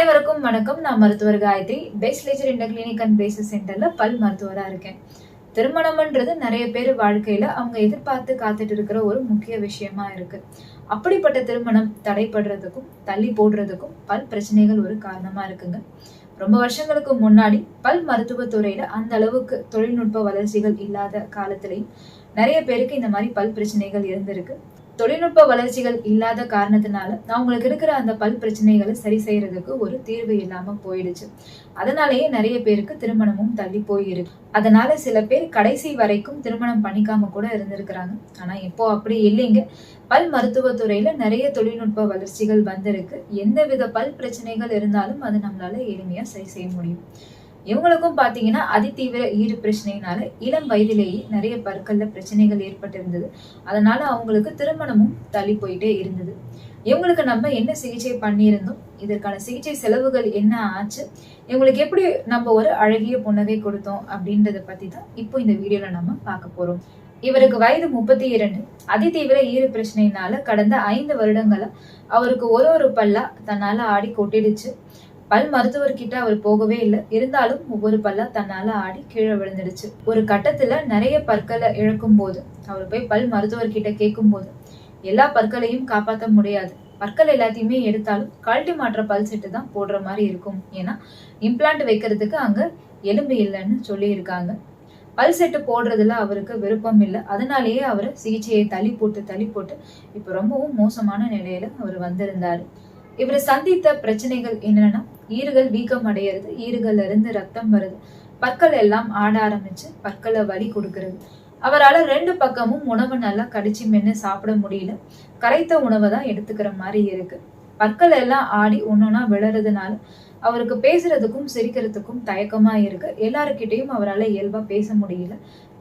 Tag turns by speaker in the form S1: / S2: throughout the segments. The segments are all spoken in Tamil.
S1: அனைவருக்கும் வணக்கம். நான் மருத்துவர் காயத்ரி. பெஸ்ட் இந்த கிளினிக் அண்ட் பேசஸ் சென்டர்ல பல் மருத்துவரா இருக்கேன். திருமணம்ன்றது நிறைய பேர் வாழ்க்கையில அவங்க எதிர்பார்த்து காத்துட்டு இருக்கிற ஒரு முக்கிய விஷயமா இருக்கு. அப்படிப்பட்ட திருமணம் தடைப்படுறதுக்கும் தள்ளி போடுறதுக்கும் பல் பிரச்சனைகள் ஒரு காரணமா இருக்குங்க. ரொம்ப வருஷங்களுக்கு முன்னாடி பல் மருத்துவத்துறையில அந்த அளவுக்கு தொழில்நுட்ப வளர்ச்சிகள் இல்லாத காலத்திலையும் நிறைய பேருக்கு இந்த மாதிரி பல் பிரச்சனைகள் இருந்திருக்கு. தொழில்நுட்ப வளர்ச்சிகள் இல்லாத காரணத்தினால அவங்களுக்கு இருக்கிற அந்த பல் பிரச்சனைகளை சரி செய்யறதுக்கு ஒரு தீர்வு இல்லாம போயிடுச்சு. அதனாலேயே நிறைய பேருக்கு திருமணமும் தள்ளி போயிருக்கு. அதனால சில பேர் கடைசி வரைக்கும் திருமணம் பண்ணிக்காம கூட இருந்திருக்கிறாங்க. ஆனா இப்போ அப்படி இல்லைங்க. பல் மருத்துவத்துறையில நிறைய தொழில்நுட்ப வளர்ச்சிகள் வந்திருக்கு. எந்தவித பல் பிரச்சனைகள் இருந்தாலும் அது நம்மளால எளிமையா சரி செய்ய முடியும். இவங்களுக்கும் பாத்தீங்கன்னா அதிதீவிர ஈறு பிரச்சனையினால இளம் வயதிலேயே நிறைய பற்கள்ல பிரச்சனைகள் ஏற்பட்டிருந்தது. அதனால அவங்களுக்கு திருமணமும் தள்ளி போயிட்டே இருந்தது. இவங்களுக்கு நம்ம என்ன சிகிச்சை பண்ணியிருந்தோம்? இதற்கான சிகிச்சை செலவுகள் என்ன ஆச்சு? இவங்களுக்கு எப்படி நம்ம ஒரு அழகிய புன்னகை கொடுத்தோம் அப்படின்றத பத்தி தான் இப்போ இந்த வீடியோல நம்ம பார்க்க போறோம். இவருக்கு வயது முப்பத்தி இரண்டு. அதிதீவிர ஈறு பிரச்சனையினால கடந்த ஐந்து வருடங்களா அவருக்கு ஒரு ஒரு பல்லா தன்னால ஆடி கொட்டிடுச்சு. பல் மருத்துவர்கிட்ட அவர் போகவே இல்லை. இருந்தாலும் ஒவ்வொரு பல்லா தன்னால ஆடி கீழே விழுந்துடுச்சு. ஒரு கட்டத்துல நிறைய பற்களை இழக்கும் போது அவர் போய் பல் மருத்துவர்கிட்ட கேட்கும் போது எல்லா பற்களையும் காப்பாற்ற முடியாது. பற்கள் எல்லாத்தையுமே எடுத்தாலும் கழட்டி மாற்ற பல் செட்டு தான் போடுற மாதிரி இருக்கும். ஏன்னா இம்ப்ளான்ட் வைக்கிறதுக்கு அங்க எலும்பு இல்லைன்னு சொல்லி இருக்காங்க பல் செட்டு போடுறதுல அவருக்கு விருப்பம் இல்லை. அதனாலேயே அவர் சிகிச்சையை தள்ளி போட்டு தள்ளி போட்டு இப்போ ரொம்பவும் மோசமான நிலையில அவர் வந்திருந்தாரு. இவர் சந்தித்த பிரச்சனைகள் என்னன்னா ஈறுகள் வீக்கம் அடையிறது ஈறுகள்ல இருந்து ரத்தம் வருது. பற்கள் எல்லாம் ஆட ஆரம்பிச்சு பற்களை வலி கொடுக்கறது. அவரால் ரெண்டு பக்கமும் உணவை நல்லா கடிச்சு மென்று சாப்பிட முடியல. கரைத்த உணவை தான் எடுத்துக்கிற மாதிரி இருக்கு. பற்கள் எல்லாம் ஆடி ஒன்னொன்னா விழறதுனால அவருக்கு பேசுறதுக்கும் சிரிக்கிறதுக்கும் தயக்கமா இருக்கு. எல்லாருக்கிட்டையும் அவரால் இயல்பா பேச முடியல.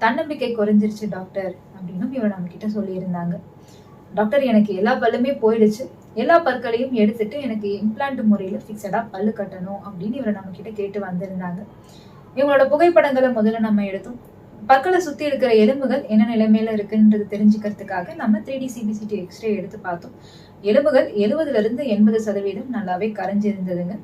S1: தன்னம்பிக்கை குறைஞ்சிருச்சு டாக்டர் அப்படின்னும் இவர் நம்ம கிட்ட சொல்லியிருந்தாங்க. டாக்டர் எனக்கு எல்லா பல்லுமே போயிடுச்சு. எல்லா பற்களையும் எடுத்துட்டு எனக்கு இம்ப்ளான்ட் முறையில் ஃபிக்ஸடாக பல்லு கட்டணும் அப்படின்னு இவரை நம்ம கிட்ட கேட்டு வந்திருந்தாங்க. இவங்களோட புகைப்படங்களை முதல்ல நம்ம எடுத்தோம். பற்களை சுற்றி இருக்கிற எலும்புகள் என்ன நிலைமையில இருக்குன்றது தெரிஞ்சுக்கிறதுக்காக நம்ம த்ரீ டி சிபிசிடி எக்ஸ்ரே எடுத்து பார்த்தோம். எலும்புகள் எழுபதுல இருந்து எண்பது சதவீதம் நல்லாவே கரைஞ்சிருந்ததுங்க.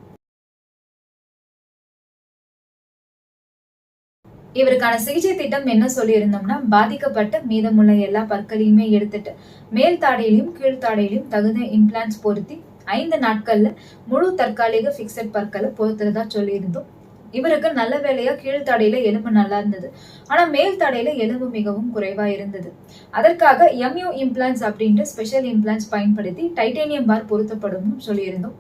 S1: இவருக்கான சிகிச்சை திட்டம் என்ன சொல்லியிருந்தோம்னா பாதிக்கப்பட்ட மீதமுள்ள எல்லா பற்களையுமே எடுத்துட்டு மேல் தாடையிலையும் கீழ்த்தாடையிலையும் தகுந்த இம்ப்ளான்ஸ் பொருத்தி ஐந்து நாட்கள்ல முழு தற்காலிக பிக்சட் பற்களை பொறுத்துறதா சொல்லியிருந்தோம். இவருக்கு நல்ல வேலையா கீழ்த்தடையில எலும்பு நல்லா இருந்தது. ஆனா மேல் தடையில எலும்பு மிகவும் குறைவா இருந்தது. அதற்காக எம்யூ இம்ப்ளான்ஸ் அப்படின்ற ஸ்பெஷல் இம்ப்ளான்ஸ் பயன்படுத்தி டைட்டேனியம் பார் பொருத்தப்படும் சொல்லியிருந்தோம்.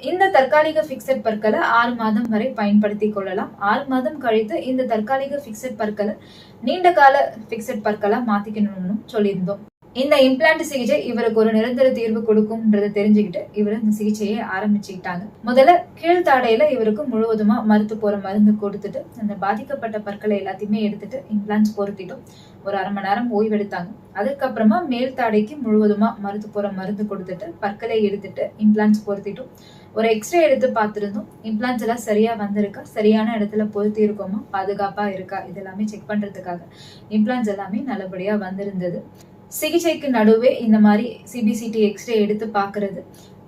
S1: இந்த தற்காலிக பிக்சட் பற்களை ஆறு மாதம் வரை பயன்படுத்தி கொள்ளலாம். ஆறு மாதம் கழித்து இந்த தற்காலிக பிக்சட் பற்களை நீண்ட கால பிக்சட் பற்களா மாத்திக்கணும்னு சொல்லியிருந்தோம். இந்த இம்ப்ளான்ட் சிகிச்சை இவருக்கு ஒரு நிரந்தர தீர்வு கொடுக்கும்ன்றதை தெரிஞ்சுக்கிட்டு இவர் இந்த சிகிச்சையை ஆரம்பிச்சுக்கிட்டாங்க. முதல்ல கீழ்த்தாடையில இவருக்கு முழுவதுமா மருத்து போற மருந்து கொடுத்துட்டு அந்த பாதிக்கப்பட்ட பற்களை எல்லாத்தையுமே எடுத்துட்டு இம்ப்ளான்ஸ் பொருத்திட்டோம். ஒரு அரை மணி நேரம் ஓய்வெடுத்தாங்க. அதுக்கப்புறமா மேல் தாடைக்கு முழுவதுமா மருத்து போற மருந்து கொடுத்துட்டு பற்களை எடுத்துட்டு இம்ப்ளான்ஸ் பொருத்திட்டோம். ஒரு எக்ஸ்ரே எடுத்து பார்த்துருந்தோம். இம்ப்ளான்ஸ் எல்லாம் சரியாக வந்திருக்கா? சரியான இடத்துல பொருத்தி இருக்கோமா? பாதுகாப்பாக இருக்கா? இதெல்லாமே செக் பண்ணுறதுக்காக இம்ப்ளான்ஸ் எல்லாமே நல்லபடியாக வந்திருந்தது. சிகிச்சைக்கு நடுவே இந்த மாதிரி சிபிசிடி எக்ஸ்ரே எடுத்து பார்க்கறது.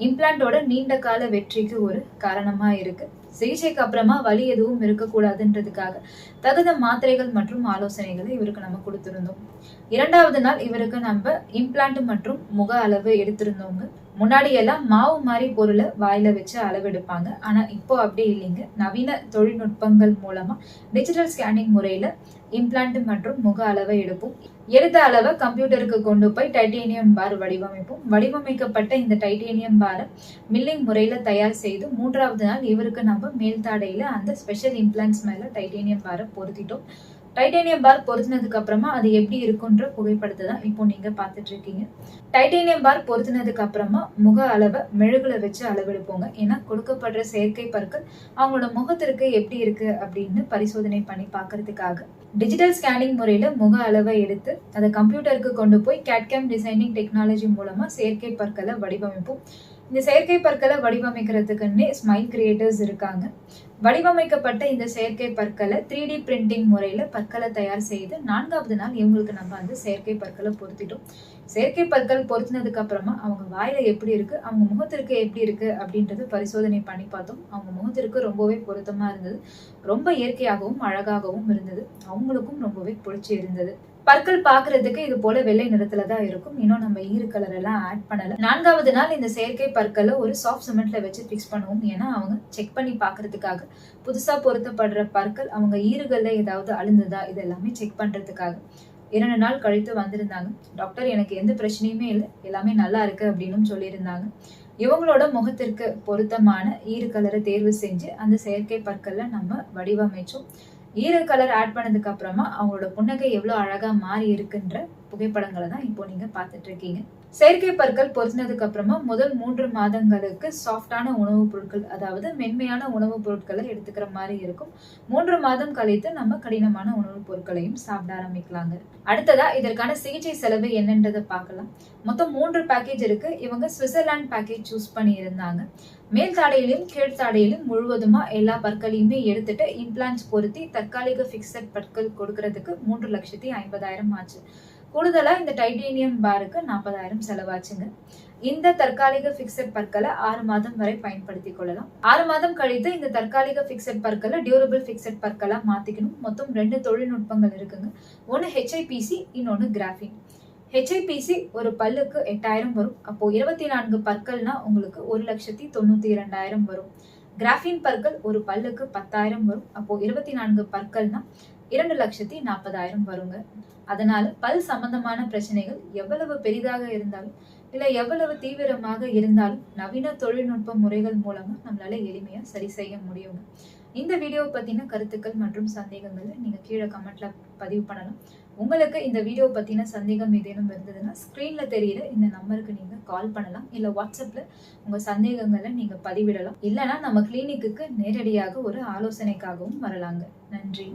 S1: இம்ப்ளான்ட்டோட நீண்ட கால வெற்றிக்கு ஒரு காரணமாக இருக்கு. சிகிச்சைக்கு அப்புறமா வலி எதுவும் இருக்கக்கூடாதுன்றதுக்காக தகுந்த மாத்திரைகள் மற்றும் ஆலோசனைகளை இவருக்கு நம்ம கொடுத்துருந்தோம். இரண்டாவது நாள் இவருக்கு நம்ம இம்ப்ளான்ட் மற்றும் முக அளவு எடுத்திருந்தோங்க. முன்னாடி எல்லாம் மாவு மாதிரி பொருளை வாயில வச்சு அளவெடுப்பாங்க. ஆனா இப்போ அப்படி இல்லைங்க. நவீன தொழில்நுட்பங்கள் மூலமா டிஜிட்டல் ஸ்கேனிங் முறையில இம்ப்ளான்ட் மற்றும் முக அளவை எடுப்போம். எடுத்த அளவை கம்ப்யூட்டருக்கு கொண்டு போய் டைட்டேனியம் பார் வடிவமைப்போம். வடிவமைக்கப்பட்ட இந்த டைட்டேனியம் பாரை மில்லிங் முறையில தயார் செய்து மூன்றாவது நாள் இவருக்கு நம்ம மேல்தாடையில அந்த ஸ்பெஷல் இம்ப்ளான்ஸ் மேல டைட்டேனியம் பாரை பொருத்திட்டோம். டைட்டேனியம் பார் பொருத்தினதுக்கு அப்புறமா அது எப்படி இருக்குன்ற புகைப்படத்தை தான் இப்போ நீங்க பார்த்துட்டு இருக்கீங்க டைட்டேனியம் பார் பொருத்தினதுக்கு அப்புறமா முக அளவை மெழுகுல வச்சு அளவெடுப்போங்க. ஏன்னா கொடுக்கப்படுற செயற்கை பற்கள் அவங்களோட முகத்திற்கு எப்படி இருக்கு அப்படின்னு பரிசோதனை பண்ணி பார்க்கறதுக்காக. டிஜிட்டல் ஸ்கேனிங் முறையில முக அளவை எடுத்து அதை கம்ப்யூட்டருக்கு கொண்டு போய் கேட்கேம் டிசைனிங் டெக்னாலஜி மூலமா செயற்கை பற்களை வடிவமைப்போம். இந்த செயற்கை பற்களை வடிவமைக்கிறதுக்குன்னே ஸ்மைல் கிரியேட்டர்ஸ் இருக்காங்க. வடிவமைக்கப்பட்ட இந்த செயற்கை பற்களை த்ரீ டி பிரிண்டிங் முறையில் பற்களை தயார் செய்து நான்காவது நாள் இவங்களுக்கு நம்ம வந்து செயற்கை பற்களை பொருத்திட்டோம். செயற்கை பற்கள் பொருத்தினதுக்கு அப்புறமா அவங்க வாயில எப்படி இருக்கு அவங்க முகத்திற்கு எப்படி இருக்கு அப்படின்றது பரிசோதனை பண்ணி பார்த்தோம். அவங்க முகத்திற்கு ரொம்பவே பொருத்தமா இருந்தது. ரொம்ப இயற்கையாகவும் அழகாகவும் இருந்தது. அவங்களுக்கும் ரொம்பவே பிடிச்சி இருந்தது. பற்கள் பாக்குறதுக்கு இது போல வெள்ளை நிறத்துல தான் இருக்கும். இன்னும் நம்ம ஈரு கலர் எல்லாம் ஆட் பண்ணல. நான்காவது நாள் இந்த செயற்கை பற்களை ஒரு சாஃப்ட் சிமெண்ட்ல வச்சு ஃபிக்ஸ் பண்ணுவோம். ஏன்னா அவங்க செக் பண்ணி பாக்குறதுக்காக புதுசா பொருத்தப்படுற பற்கள் அவங்க ஈறுகள்ல ஏதாவது அழுந்ததா இது எல்லாமே செக் பண்றதுக்காக. இரண்டு நாள் கழித்து வந்திருந்தாங்க. டாக்டர் எனக்கு எந்த பிரச்சனையுமே இல்லை. எல்லாமே நல்லா இருக்கு அப்படின்னு சொல்லியிருந்தாங்க. இவங்களோட முகத்திற்கு பொருத்தமான ஈறு கலரை தேர்வு செஞ்சு அந்த செயற்கை பற்களை நம்ம வடிவமைச்சோம். ஈரல் கலர் ஆட் பண்ணதுக்கு அப்புறமா அவங்களோட புன்னகை எவ்வளோ அழகாக மாறி இருக்குன்ற புகைப்படங்களை தான் இப்போ நீங்கள் பார்த்துட்டு இருக்கீங்க. செயற்கை பற்கள் பொருத்தினதுக்கு அப்புறமா முதல் மூன்று மாதங்களுக்கு சாஃப்டான உணவுப் பொருட்கள் அதாவது மென்மையான உணவுப் பொருட்களை எடுத்துக்கிற மாதிரி இருக்கும். மூன்று மாதம் கழித்து நம்ம கடினமான உணவுப் பொருட்களையும் சாப்பிட ஆரம்பிக்கலாங்க. அடுத்ததா இதற்கான சிகிச்சை செலவு என்னன்றதை பார்க்கலாம். மொத்தம் மூன்று பேக்கேஜ் இருக்கு. இவங்க சுவிட்சர்லாந்து பேக்கேஜ் சூஸ் பண்ணி இருந்தாங்க மேல் தாடையிலும் கீழ் தாடையிலும் முழுவதுமா எல்லா பற்களையுமே எடுத்துட்டு இம்ப்ளான்ஸ் பொருத்தி தற்காலிக பிக்சட் பற்கள் கொடுக்கறதுக்கு மூன்று லட்சத்தி ஐம்பதாயிரம் ஆச்சு. கூடுதலாக இந்த டைட்டேனியம் பாருக்கு நாற்பதாயிரம் செலவாச்சுங்க. இந்த தற்காலிக பிக்சட் பற்களை ஆறு மாதம் வரை பயன்படுத்திக் கொள்ளலாம். ஆறு மாதம் கழித்து இந்த தற்காலிக பிக்சட் பற்களை டியூரபிள் பிக்சட் பற்களா மாத்திக்கணும். மொத்தம் ரெண்டு தொழில்நுட்பங்கள் இருக்குங்க. ஒன்னு ஹெச்ஐபிசி இன்னொன்னு கிராஃபின் ஹெச்ஐபிசி ஒரு பல்லுக்கு எட்டாயிரம் வரும். அப்போ இருபத்தி நான்கு பற்கள்னா உங்களுக்கு ஒரு லட்சத்தி தொண்ணூத்தி இரண்டாயிரம் வரும். கிராஃபின் பற்கள் ஒரு பல்லுக்கு பத்தாயிரம் வரும். அப்போ இருபத்தி நான்கு பற்கள்னா இரண்டு லட்சத்தி நாற்பதாயிரம் வருங்க. அதனால பல் சம்பந்தமான பிரச்சனைகள் எவ்வளவு பெரிதாக இருந்தாலும் இல்லை எவ்வளவு தீவிரமாக இருந்தாலும் நவீன தொழில்நுட்ப முறைகள் மூலமா நம்மளால எளிமையா சரி செய்ய முடியுங்க. இந்த வீடியோவை பத்தின கருத்துக்கள் மற்றும் சந்தேகங்களை நீங்க கீழே கமெண்ட்ல பதிவு பண்ணலாம். உங்களுக்கு இந்த வீடியோ பற்றின சந்தேகம் ஏதேனும் இருந்ததுன்னா ஸ்க்ரீனில் தெரியிற இந்த நம்பருக்கு நீங்கள் கால் பண்ணலாம். இல்லை வாட்ஸ்அப்பில் உங்கள் சந்தேகங்களை நீங்கள் பதிவிடலாம். இல்லைன்னா நம்ம கிளினிக்கு நேரடியாக ஒரு ஆலோசனைக்காகவும் வரலாங்க. நன்றி.